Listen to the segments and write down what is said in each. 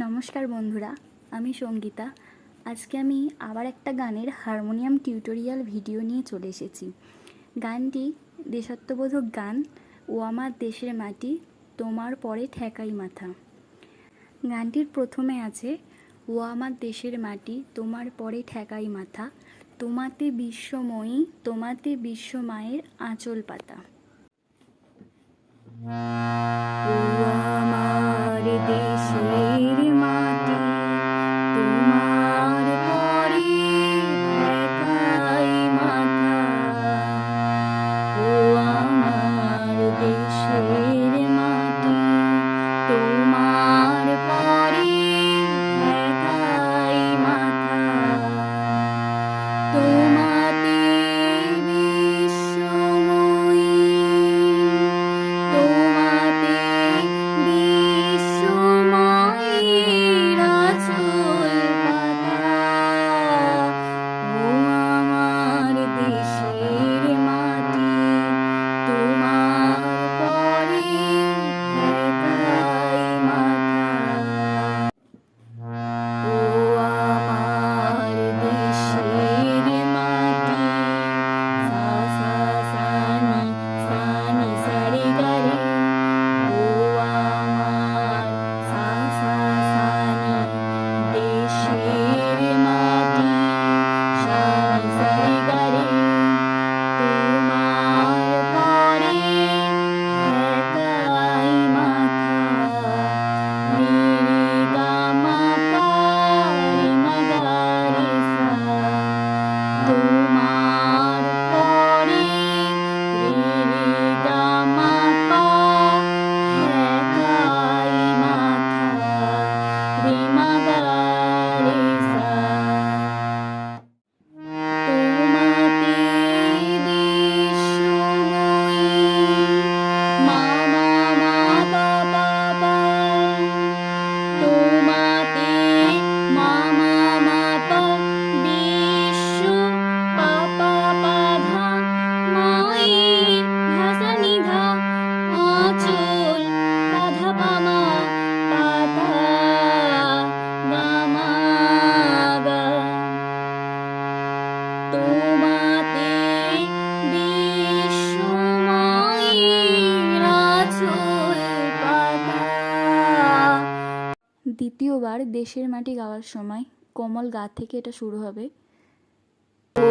নমস্কার বন্ধুরা, আমি সঙ্গীতা। আজকে আমি আবার একটা গানের হারমোনিয়াম টিউটোরিয়াল ভিডিও নিয়ে চলে এসেছি। গানটি দেশাত্মবোধক গান, ও আমার দেশের মাটি, তোমার পরে ঠেকাই মাথা। গানটির প্রথমে আছে, ও আমার দেশের মাটি, তোমার পরে ঠেকাই মাথা, তোমাতে বিশ্বময়ী, তোমাতে বিশ্ব মায়ের আঁচল পাতা। আমার দেশ শুক্রবার দেশের মাটি গাওয়ার সময় কোমল গা থেকে এটা শুরু হবে। ও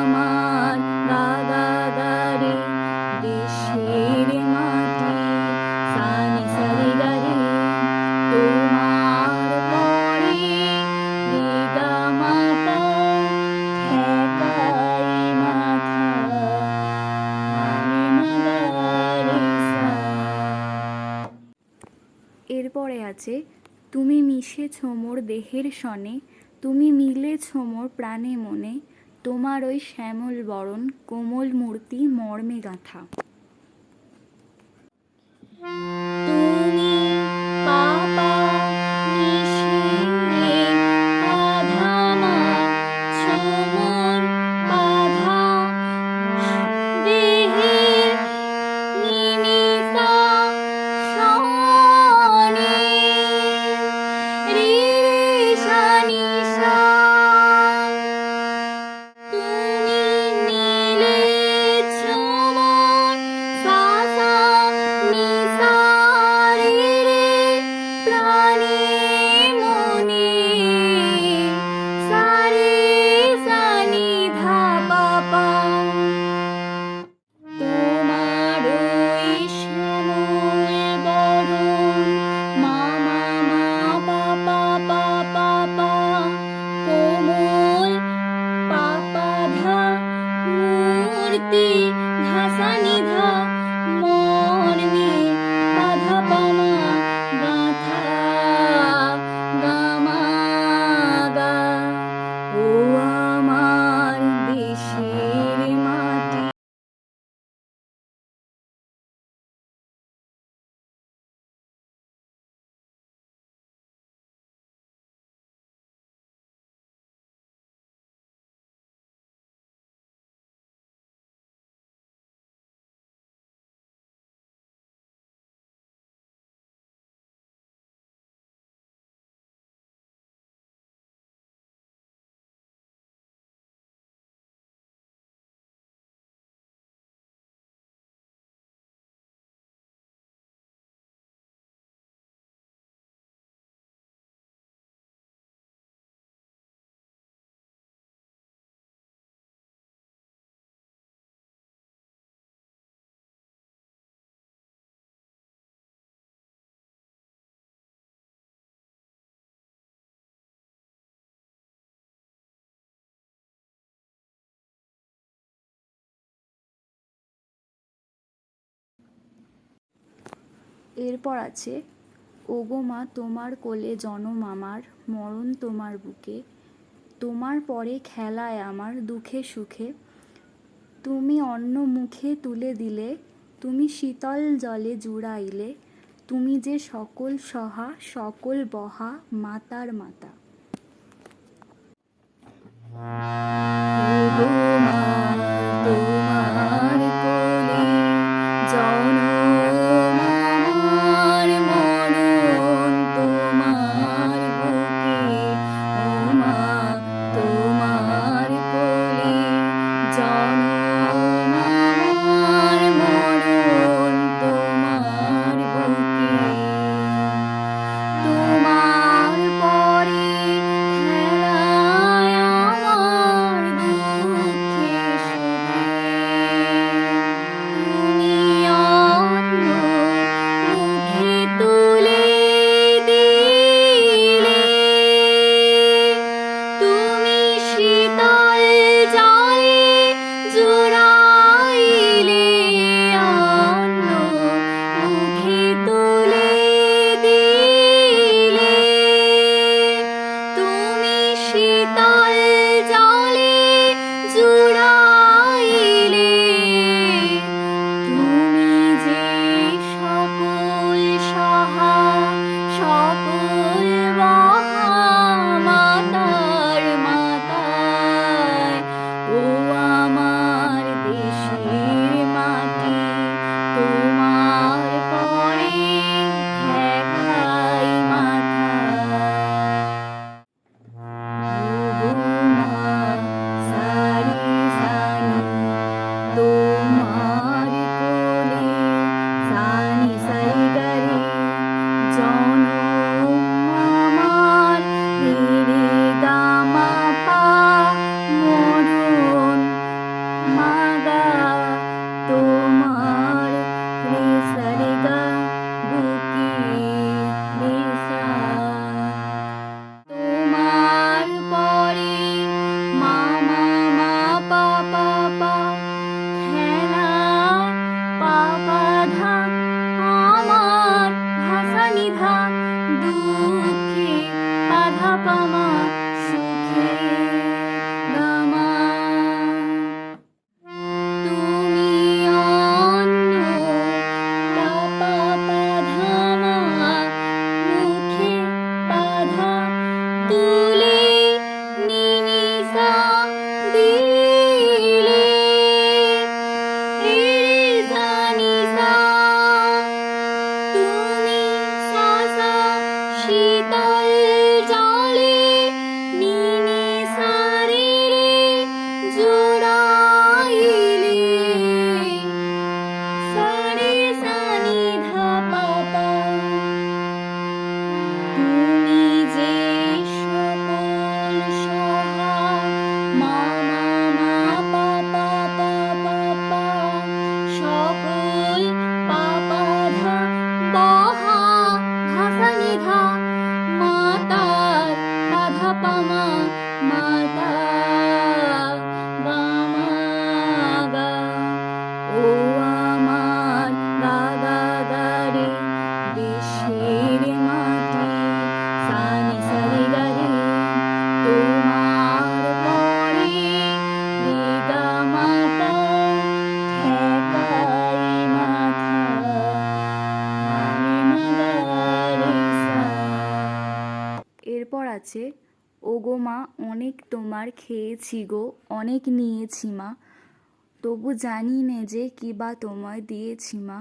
আমার দেশের দেহের সনে তুমি মিলেছ মোর প্রাণে মনে, তোমার ওই শ্যামল বরণ, কোমল মূর্তি, মর্মে গাঁথা। ধরতি ভাসানি এরপর আছে, ওগো মা, তোমার কোলে জনম আমার, মরণ তোমার বুকে, তোমার পরে খেলায় আমার দুঃখে সুখে, তুমি অন্য মুখে তুলে দিলে, তুমি শীতল জলে জুড়াইলে, তুমি যে সকল সহা, সকল বহা মাতার মাতা। 널 전. নিয়েছি গো, অনেক নিয়েছি মা। তবু জানি নে যে কি বা তোমায় দিয়েছি মা।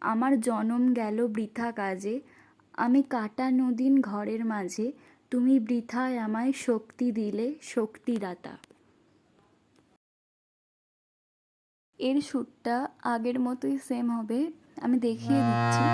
আমার জনম গেল বৃথা কাজে, আমি কাটা নদিন ঘরের মাঝে। তুমি বৃথায় আমায় শক্তি দিলে শক্তিদাতা। এর সুরটা আগের মতোই সেম হবে, আমি দেখিয়ে দিচ্ছি।